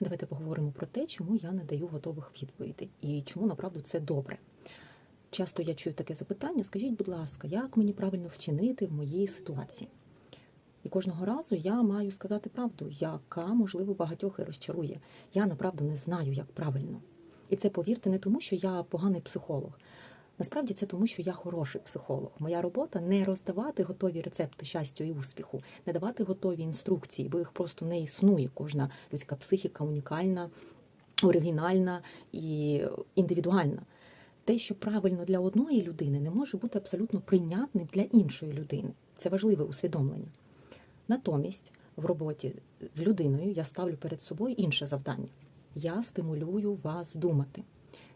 Давайте поговоримо про те, чому я не даю готових відповідей і чому направду це добре. Часто я чую таке запитання: скажіть, будь ласка, як мені правильно вчинити в моїй ситуації? І кожного разу я маю сказати правду, яка, можливо, багатьох і розчарує. Я направду не знаю, як правильно. І це, повірте, не тому, що я поганий психолог. Насправді це тому, що я хороший психолог. Моя робота не роздавати готові рецепти щастя і успіху, не давати готові інструкції, бо їх просто не існує. Кожна людська психіка унікальна, оригінальна і індивідуальна. Те, що правильно для одної людини, не може бути абсолютно прийнятним для іншої людини. Це важливе усвідомлення. Натомість в роботі з людиною я ставлю перед собою інше завдання. Я стимулюю вас думати.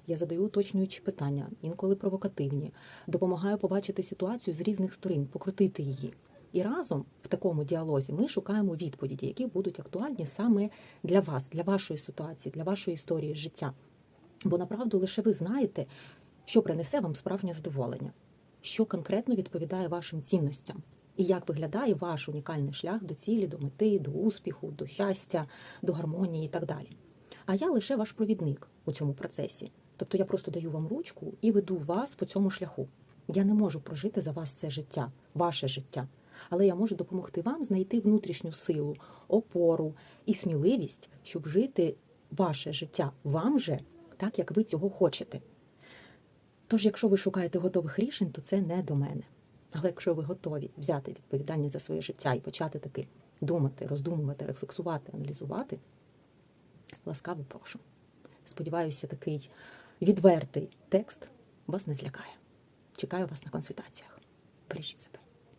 Я задаю уточнюючі питання, інколи провокативні, допомагаю побачити ситуацію з різних сторін, покрутити її. І разом в такому діалозі ми шукаємо відповіді, які будуть актуальні саме для вас, для вашої ситуації, для вашої історії життя. Бо направду лише ви знаєте, що принесе вам справжнє задоволення, що конкретно відповідає вашим цінностям, і як виглядає ваш унікальний шлях до цілі, до мети, до успіху, до щастя, до гармонії і так далі. А я лише ваш провідник у цьому процесі. Тобто я просто даю вам ручку і веду вас по цьому шляху. Я не можу прожити за вас це життя, ваше життя. Але я можу допомогти вам знайти внутрішню силу, опору і сміливість, щоб жити ваше життя вам же так, як ви цього хочете. Тож, якщо ви шукаєте готових рішень, то це не до мене. Але якщо ви готові взяти відповідальність за своє життя і почати таки думати, роздумувати, рефлексувати, аналізувати, ласкаво прошу. Сподіваюся, такий відвертий текст вас не злякає. Чекаю вас на консультаціях. Бережіть себе.